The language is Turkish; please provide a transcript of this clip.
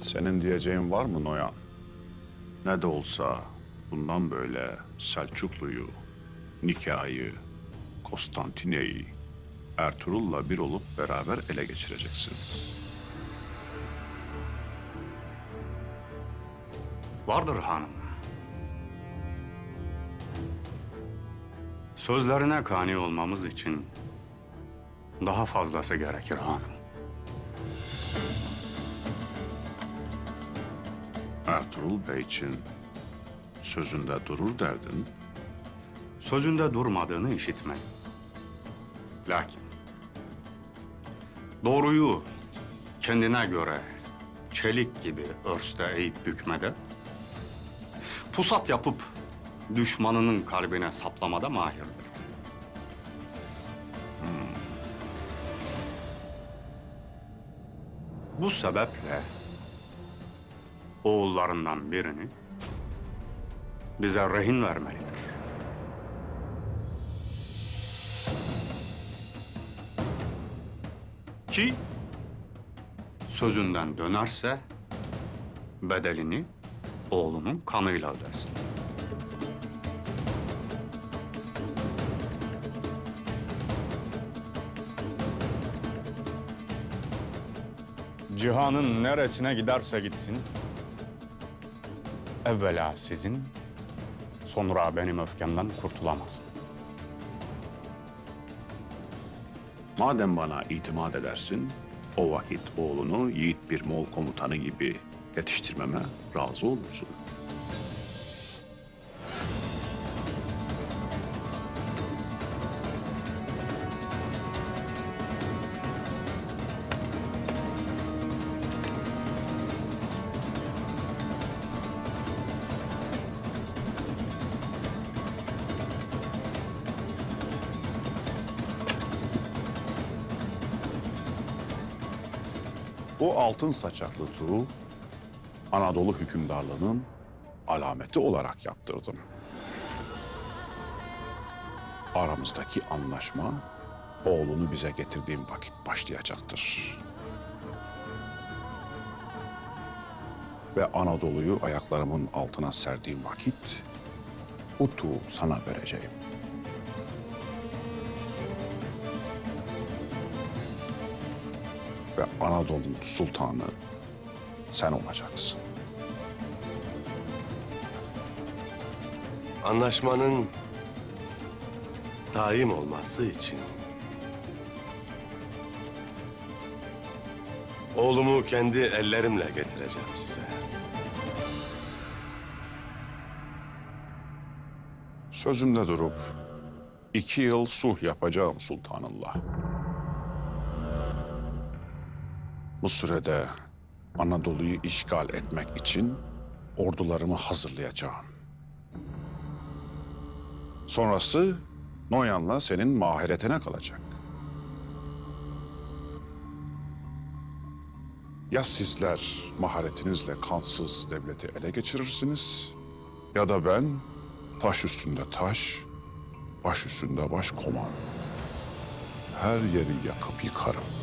Senin diyeceğin var mı Noyan? Ne de olsa bundan böyle Selçuklu'yu, Nikah'ı, Konstantine'yi Ertuğrul'la bir olup beraber ele geçireceksiniz. Vardır hanım. Sözlerine kani olmamız için daha fazlası gerekir hanım. Ertuğrul Bey için sözünde durur derdin. Sözünde durmadığını işitmeyin. Lakin doğruyu kendine göre çelik gibi örste eğip bükmede, pusat yapıp düşmanının kalbine saplamada mahirdir. Hmm. Bu sebeple oğullarından birini bize rehin vermelidir. Ki sözünden dönerse bedelini oğlunun kanıyla ödesin. Cihanın neresine giderse gitsin, evvela sizin, sonra benim öfkemden kurtulamazsın. Madem bana itimat edersin, o vakit oğlunu yiğit bir Moğol komutanı gibi yetiştirmeme razı olursun. Bu altın saçaklı tuğ Anadolu hükümdarlığının alameti olarak yaptırdım. Aramızdaki anlaşma oğlunu bize getirdiğim vakit başlayacaktır. Ve Anadolu'yu ayaklarımın altına serdiğim vakit bu tuğ sana vereceğim. Ve Anadolu'nun sultanı sen olacaksın. Anlaşmanın daim olması için oğlumu kendi ellerimle getireceğim size. Sözümde durup iki yıl sulh yapacağım sultanınla. Bu sürede Anadolu'yu işgal etmek için ordularımı hazırlayacağım. Sonrası Noyan'la senin mahiretine kalacak. Ya sizler maharetinizle kansız devleti ele geçirirsiniz ya da ben taş üstünde taş, baş üstünde baş koman. Her yeri yakıp yıkarım.